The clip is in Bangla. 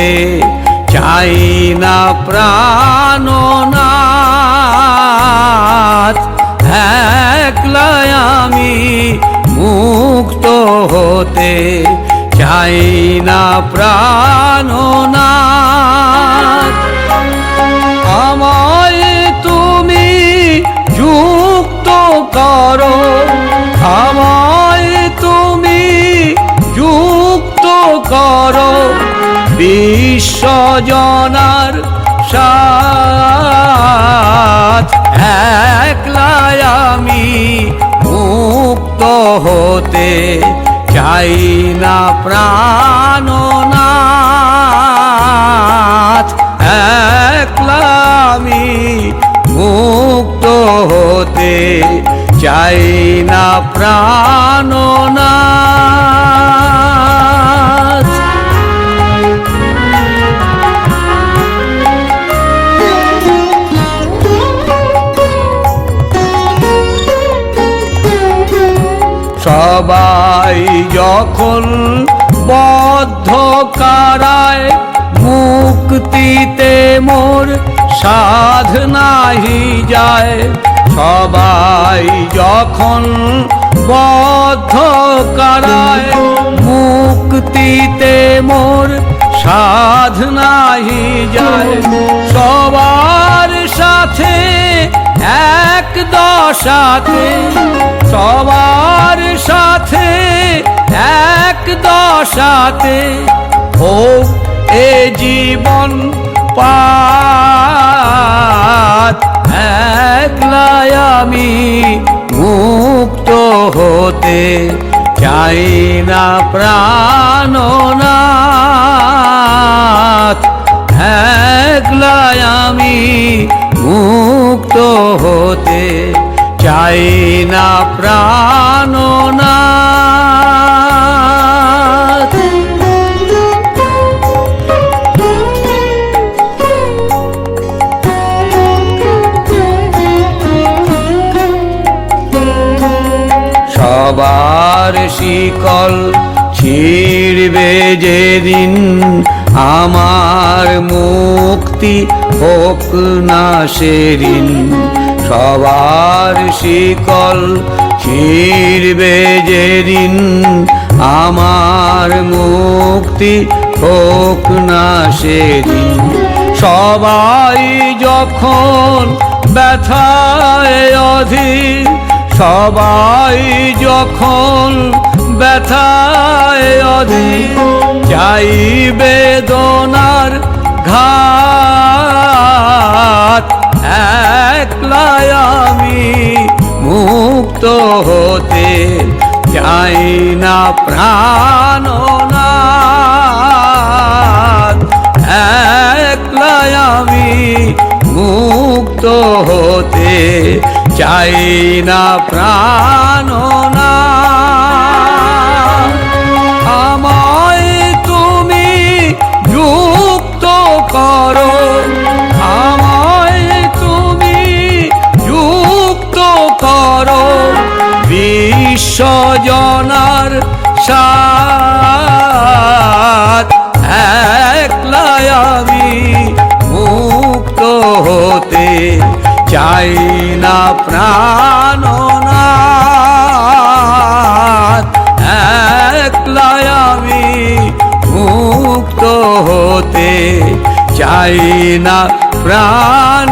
মুক্ত হতে চাই না প্রাণনাথ একলাই আমি মুক্ত হতে চাই না প্রাণনাথ বিশ্বজনার সাথ আমি মুক্ত হতে চাই না প্রাণনাথ একলা আমি মুক্ত হতে চাই না প্রাণনাথ সবাই যখন বদ্ধ কারায় মুক্তিতে মোর সাধ নাহি যায়, সবাই যখন বদ্ধ কারায় মুক্তিতে মোর সাধ নাহি যায়, সবার সাথে এক দশাতে সবার দশাতে হোক এ জীবন পাত। আমি মুক্ত হতে চাই না প্রাণনাথ একলাই আমি মুক্ত হতে চাই না প্রাণনাথ সবার শিকল ছিড়বে যেদিন। আমার মুক্তি হোক না সেদিন। সবার শিকল ছিড়বে যেদিন। আমার মুক্তি হোক না সেদিন। সবাই যখন ব্যথায় অধীর সবাই যখন ব্যথায় অধীর যাই বেদনার ঘাত একলাই আমি মুক্ত হতে চাই না প্রাণনাথ চাই না। প্রাণনাথ আমায় তুমি যুক্ত করো। আমায় তুমি যুক্ত করো। বিশ্বজনার সাথ একলাই আমি মুক্ত হতে চাই। না প্রাণনাথ একলাই আমি মুক্ত হতে চাই না প্রাণ